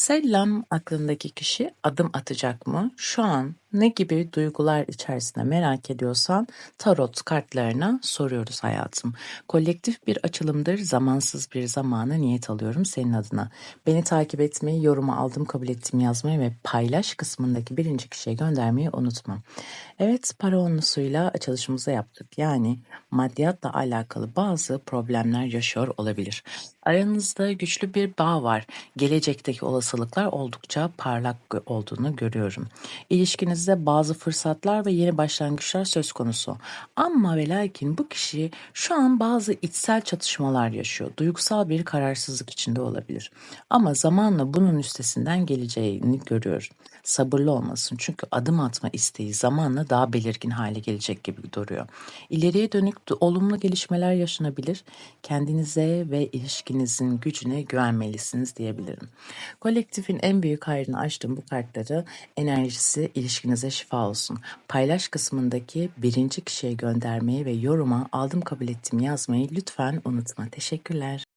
Selam, aklındaki kişi adım atacak mı? Şu an ne gibi duygular içerisinde merak ediyorsan tarot kartlarına soruyoruz hayatım. Kolektif bir açılımdır, zamansız bir zamana niyet alıyorum senin adına. Beni takip etmeyi, yorumu aldım, kabul ettim yazmayı ve paylaş kısmındaki birinci kişiye göndermeyi unutma. Evet, para onlusuyla açılışımızı yaptık. Yani maddiyatla alakalı bazı problemler yaşıyor olabilir. Aranızda güçlü bir bağ var. Gelecekteki olasılıklar oldukça parlak olduğunu görüyorum. İlişkinizde bazı fırsatlar ve yeni başlangıçlar söz konusu. Ama ve lakin bu kişi şu an bazı içsel çatışmalar yaşıyor. Duygusal bir kararsızlık içinde olabilir. Ama zamanla bunun üstesinden geleceğini görüyorum. Sabırlı olmasın çünkü adım atma isteği zamanla daha belirgin hale gelecek gibi duruyor. İleriye dönük olumlu gelişmeler yaşanabilir. Kendinize ve ilişkinizin gücüne güvenmelisiniz diyebilirim. Kolektifin en büyük hayrını açtığım bu kartları enerjisi ilişkinize şifa olsun. Paylaş kısmındaki birinci kişiye göndermeyi ve yoruma aldım kabul ettim yazmayı lütfen unutma. Teşekkürler.